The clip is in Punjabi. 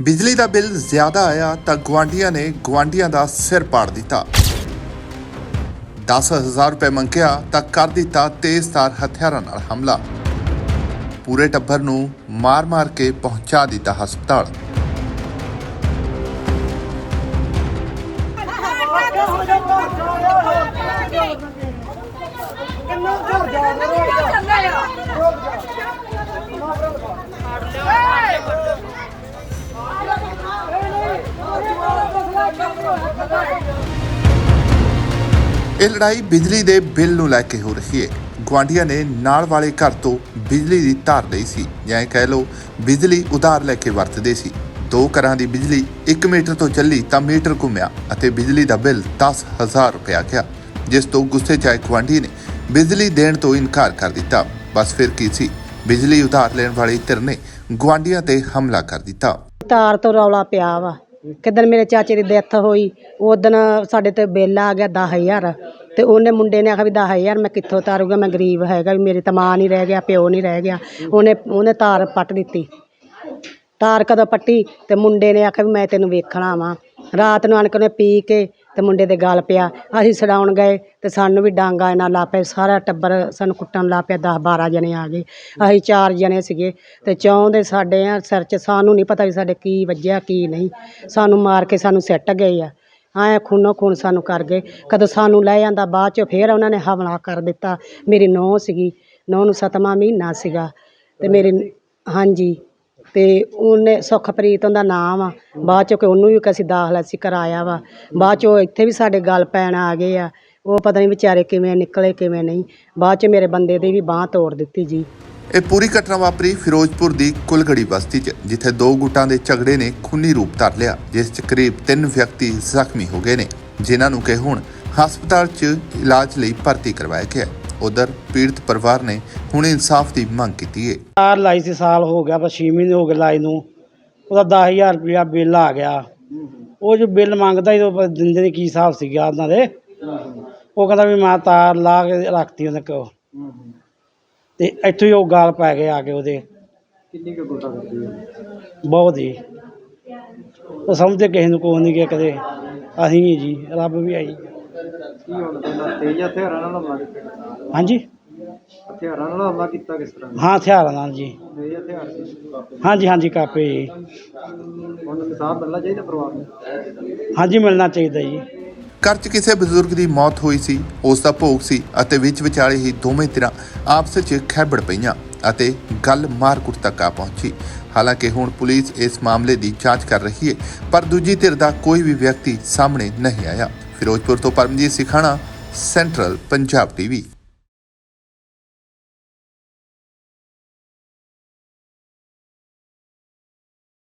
ਬਿਜਲੀ ਦਾ ਬਿੱਲ ਜ਼ਿਆਦਾ ਆਇਆ ਤਾਂ ਗਵਾਂਡੀਆਂ ਨੇ ਗਵਾਂਡੀਆਂ ਦਾ ਸਿਰ ਪਾੜ ਦਿੱਤਾ। 10000 ਰੁਪਏ ਮੰਗਿਆ ਤਾਂ ਕਰ ਦਿੱਤਾ ਤੇਜ਼ਧਾਰ ਹਥਿਆਰਾਂ ਨਾਲ ਹਮਲਾ। ਪੂਰੇ ਟੱਬਰ ਨੂੰ ਮਾਰ-ਮਾਰ ਕੇ ਪਹੁੰਚਾ ਦਿੱਤਾ ਹਸਪਤਾਲ। ਇਹ ਲੜਾਈ ਬਿਜਲੀ ਦੇ ਬਿੱਲ ਨੂੰ ਲੈ ਕੇ ਹੋ ਰਹੀ ਹੈ ਗਵਾਂਡੀਆਂ ਨੇ ਨਾਲ ਵਾਲੇ ਘਰ ਤੋਂ ਬਿਜਲੀ ਦੀ ਤਾਰ ਲਈ ਸੀ। ਜਾਂ ਕਹਿ ਲਓ, ਬਿਜਲੀ ਉਧਾਰ ਲੈ ਕੇ ਵਰਤਦੇ ਸੀ। ਦੋ ਘਰਾਂ ਦੀ ਬਿਜਲੀ 1 ਮੀਟਰ ਤੋਂ ਚੱਲੀ ਤਾਂ ਮੀਟਰ ਘੁੰਮਿਆ ਅਤੇ ਬਿਜਲੀ ਦਾ ਬਿੱਲ 10000 ਰੁਪਏ ਗਿਆ, ਜਿਸ ਤੋਂ ਗੁੱਸੇ 'ਚ ਆਏ ਗਵਾਂਢੀ ਨੇ ਬਿਜਲੀ ਦੇਣ ਤੋਂ ਇਨਕਾਰ ਕਰ ਦਿੱਤਾ। ਬਸ ਫਿਰ ਕੀ ਸੀ? ਬਿਜਲੀ ਉਧਾਰ ਲੈਣ ਵਾਲੀ ਧਿਰ ਨੇ ਗਵਾਂਡੀਆਂ ਤੇ ਹਮਲਾ ਕਰ ਦਿੱਤਾ। ਤਾਰ ਤੋਂ ਰੌਲਾ ਪਿਆ ਵਾ। ਕਿਦਨ ਮੇਰੇ ਚਾਚੇ ਦੀ ਡੈਥ ਹੋਈ ਉਦਣ ਸਾਡੇ ਤੇ ਬਿੱਲ ਆ ਗਿਆ 10000 ਤੇ ਉਹਨੇ ਮੁੰਡੇ ਨੇ ਆਖਿਆ ਵੀ 10000 ਮੈਂ ਕਿੱਥੋਂ ਤਾਰੂਗਾ, ਮੈਂ ਗਰੀਬ ਹੈਗਾ ਵੀ ਮੇਰੀ ਤਾਂ ਮਾਂ ਨਹੀਂ ਰਹਿ ਗਿਆ, ਪਿਓ ਨਹੀਂ ਰਹਿ ਗਿਆ। ਉਹਨੇ ਉਹਨੇ ਤਾਰ ਪੱਟ ਦਿੱਤੀ। ਤਾਰ ਕਦੋਂ ਪੱਟੀ? ਤੇ ਮੁੰਡੇ ਨੇ ਆਖਿਆ ਵੀ ਮੈਂ ਤੈਨੂੰ ਵੇਖਣਾ ਵਾਂ। ਰਾਤ ਨੂੰ ਆਣ ਕੇ ਉਹਨੇ ਪੀ ਕੇ ਤੇ ਮੁੰਡੇ ਦੇ ਗਲ ਪਿਆ। ਅਸੀਂ ਛਡਾਉਣ ਗਏ ਤੇ ਸਾਨੂੰ ਵੀ ਡਾਂਗਾ ਇਹਨਾਂ ਲਾ ਪਏ। ਸਾਰਾ ਟੱਬਰ ਸਾਨੂੰ ਕੁੱਟਣ ਲਾ ਪਿਆ 10 12 ਜਣੇ ਆ ਗਏ। ਅਸੀਂ ਚਾਰ ਜਣੇ ਸੀਗੇ ਤੇ ਚੌਂ ਦੇ ਸਾਡੇ ਆ ਸਿਰ 'ਚ ਸਾਨੂੰ ਨਹੀਂ ਪਤਾ ਵੀ ਸਾਡੇ ਕੀ ਵੱਜਿਆ, ਕੀ ਨਹੀਂ। ਸਾਨੂੰ ਮਾਰ ਕੇ ਸਾਨੂੰ ਸਿੱਟ ਗਏ ਆ। ਐਂ ਖੂਨੋ ਖੂਨ ਸਾਨੂੰ ਕਰ ਗਏ। ਕਦੋਂ ਸਾਨੂੰ ਲੈ ਜਾਂਦਾ ਬਾਅਦ ਚ ਫੇਰ ਉਹਨਾਂ ਨੇ ਹਮਲਾ ਕਰ ਦਿੱਤਾ। ਮੇਰੀ ਨੂੰਹ ਸੀਗੀ। ਨੂੰਹ ਨੂੰ ਸਤਵਾਂ ਮਹੀਨਾ ਸੀਗਾ। ਤੇ ਮੇਰੇ, ਹਾਂਜੀ। ਅਤੇ ਉਹਨੇ ਸੁਖਪ੍ਰੀਤ ਉਹਦਾ ਨਾਮ ਆ। ਬਾਅਦ ਚੋਂ ਕਿ ਉਹਨੂੰ ਵੀ ਅਸੀਂ ਦਾਖਲਾ ਅਸੀਂ ਕਰਵਾਇਆ ਵਾ। ਬਾਅਦ ਚੋਂ ਇੱਥੇ ਵੀ ਸਾਡੇ ਗੱਲ ਪੈਣ ਆ ਗਏ ਆ। ਉਹ ਪਤਾ ਨਹੀਂ ਵਿਚਾਰੇ ਕਿਵੇਂ ਨਿਕਲੇ, ਕਿਵੇਂ ਨਹੀਂ। ਬਾਅਦ ਚ ਮੇਰੇ ਬੰਦੇ ਦੀ ਵੀ ਬਾਹ ਤੋੜ ਦਿੱਤੀ ਜੀ। ਇਹ ਪੂਰੀ ਘਟਨਾ ਵਾਪਰੀ ਫਿਰੋਜ਼ਪੁਰ ਦੀ ਕੁਲਗੜੀ ਬਸਤੀ 'ਚ, ਜਿੱਥੇ ਦੋ ਗੁੱਟਾਂ ਦੇ ਝਗੜੇ ਨੇ ਖੂਨੀ ਰੂਪ ਧਾਰ ਲਿਆ, ਜਿਸ 'ਚ ਕਰੀਬ 3 ਵਿਅਕਤੀ ਜ਼ਖਮੀ ਹੋ ਗਏ ਨੇ, ਜਿਨ੍ਹਾਂ ਨੂੰ ਕਿ ਹੁਣ ਹਸਪਤਾਲ 'ਚ ਇਲਾਜ ਲਈ ਭਰਤੀ ਕਰਵਾਇਆ ਗਿਆ ਉਧਰ ਪੀੜਤ ਪਰਿਵਾਰ ਨੇ ਹੁਣ ਇਨਸਾਫ ਦੀ ਮੰਗ ਕੀਤੀ ਹੈ ਤਾਰ ਲਾਈ ਸੀ ਸਾਲ ਹੋ ਗਿਆ ਬਸ 6 ਮਹੀਨੇ ਹੋ ਗਏ ਲਾਈ ਨੂੰ। ਉਹਦਾ 10000 ਰੁਪਇਆ ਬਿੱਲ ਆ ਗਿਆ। ਉਹ ਜੋ ਬਿੱਲ ਮੰਗਦਾ ਸੀ ਉਹ ਦਿੰਦੇ ਨੇ ਕੀ ਹਿਸਾਬ ਸੀਗਾ ਉਹਨਾਂ ਦੇ? ਉਹ ਕਹਿੰਦਾ ਵੀ ਮੈਂ ਤਾਰ ਲਾ ਕੇ ਰੱਖਤੀ ਉਹਨੇ ਕੋ ਤੇ ਇੱਥੋਂ ਹੀ ਉਹ ਗਾਲ ਪੈ ਗਏ ਆ ਕੇ ਉਹਦੇ। ਕਿੰਨੀ ਕੁ ਗੁੱਸਾ ਕਰਦੀ ਹੈ? ਬਹੁਤ ਹੀ ਉਹ ਸਮਝਦੇ ਕਿਸੇ ਨੂੰ ਕੋਈ ਨਹੀਂ ਕਿ ਕਦੇ ਅਸੀਂ ਹੀ ਜੀ ਰੱਬ ਵੀ ਆਈ। ਕੀ ਹੁਣ ਤੇਜ਼ ਹਥਿਆਰਾਂ ਨਾਲ ਕੀਤਾ ਹਾਂਜੀ? ਹਥਿਆਰਾਂ ਨਾਲ ਹਮਲਾ ਕੀਤਾ ਕਿਸ ਤਰ੍ਹਾਂ? ਹਾਂ ਹਥਿਆਰਾਂ ਨਾਲ ਜੀ। ਤੇਜ਼ ਹਥਿਆਰ ਸੀ ਹਾਂਜੀ ਹਾਂਜੀ ਕਾਪੇ ਜੀ। ਹੁਣ ਇਨਸਾਫ ਮਿਲਣਾ ਚਾਹੀਦਾ ਪਰਿਵਾਰ ਨੂੰ? ਹਾਂਜੀ ਮਿਲਣਾ ਚਾਹੀਦਾ ਜੀ। ਘਰ 'ਚ ਕਿਸੇ ਬਜ਼ੁਰਗ ਦੀ ਮੌਤ ਹੋਈ ਸੀ ਉਸ ਦਾ ਭੋਗ ਸੀ ਅਤੇ ਵਿੱਚ ਵਿਚਾਲੇ ਹੀ ਦੋਵੇਂ ਧਿਰਾਂ ਆਪਸ 'ਚ ਖੈਬੜ ਪਈਆਂ ਅਤੇ ਗੱਲ ਮਾਰਕੁੱਟ ਤੱਕ ਆ ਪਹੁੰਚੀ। ਹਾਲਾਂਕਿ ਹੁਣ ਪੁਲਿਸ ਇਸ ਮਾਮਲੇ ਦੀ ਜਾਂਚ ਕਰ ਰਹੀ ਹੈ ਪਰ ਦੂਜੀ ਧਿਰ ਦਾ ਕੋਈ ਵੀ ਵਿਅਕਤੀ ਸਾਹਮਣੇ ਨਹੀਂ ਆਇਆ। ਫਿਰੋਜ਼ਪੁਰ ਤੋਂ ਪਰਮਜੀਤ ਸਿਖਾਣਾ ਸੈਂਟਰਲ ਪੰਜਾਬ ਟੀਵੀ।